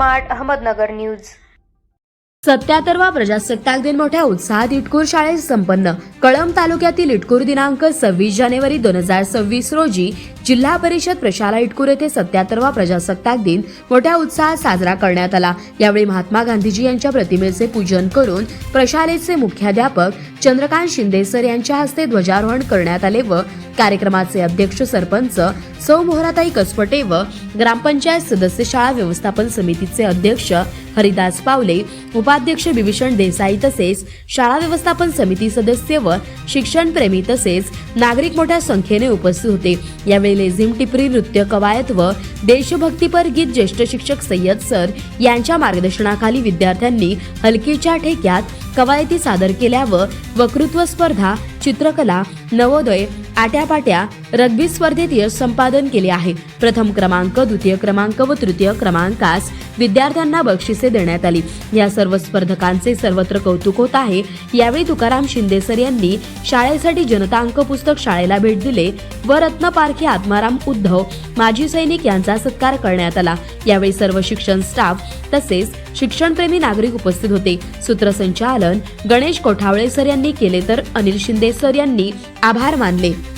Smart Ahmednagar news. सत्याहत्तरवा प्रजासत्ताक दिन मोठ्या उत्साहात इटकूर शाळेत संपन्न. कळंब तालुक्यातील इटकूर दिनांक सव्वीस जानेवारी दोन हजार सव्वीस रोजी जिल्हा परिषद प्रशाला इटकूर येथे सत्याहत्तरवा प्रजासत्ताक दिन मोठ्या उत्साहात साजरा करण्यात आला. यावेळी महात्मा गांधीजी यांच्या प्रतिमेचे पूजन करून प्रशालेचे मुख्याध्यापक चंद्रकांत शिंदे सर यांच्या हस्ते ध्वजारोहण करण्यात आले व कार्यक्रमाचे अध्यक्ष सरपंच सौ मोहराताई कसपटे व ग्रामपंचायत सदस्य शाळा व्यवस्थापन समितीचे अध्यक्ष हरिदास पावले उपाध्यक्ष बिभीषण देसाई तसेच शाळा व्यवस्थापन समिती सदस्य व शिक्षणप्रेमी तसेच नागरिक मोठ्या संख्येने उपस्थित होते. यावेळी लेझिम टिपरी नृत्य कवायत व देशभक्तीपर गीत ज्येष्ठ शिक्षक सय्यद सर यांच्या मार्गदर्शनाखाली विद्यार्थ्यांनी हलकीच्या ठेक्यात कवायती सादर केल्या व वक्तृत्व स्पर्धा चित्रकला नवोदय आट्यापाट्या रग्बी स्पर्धेत यश संपादन केले आहे. प्रथम क्रमांक द्वितीय क्रमांक व तृतीय क्रमांकास विद्यार्थ्यांना बक्षिसे देण्यात आली. या सर्व स्पर्धकांचे सर्वत्र कौतुक होत आहे. यावेळी तुकाराम शिंदे सर यांनी शाळेसाठी जनता अंक पुस्तक शाळेला भेट दिले. व रत्नपारखी आत्माराम उद्धव माजी सैनिक यांचा सत्कार करण्यात आला. यावेळी सर्व शिक्षण स्टाफ तसेच शिक्षणप्रेमी नागरिक उपस्थित होते. सूत्रसंचालन गणेश कोठावळे सर यांनी केले तर अनिल शिंदे सर यांनी आभार मानले.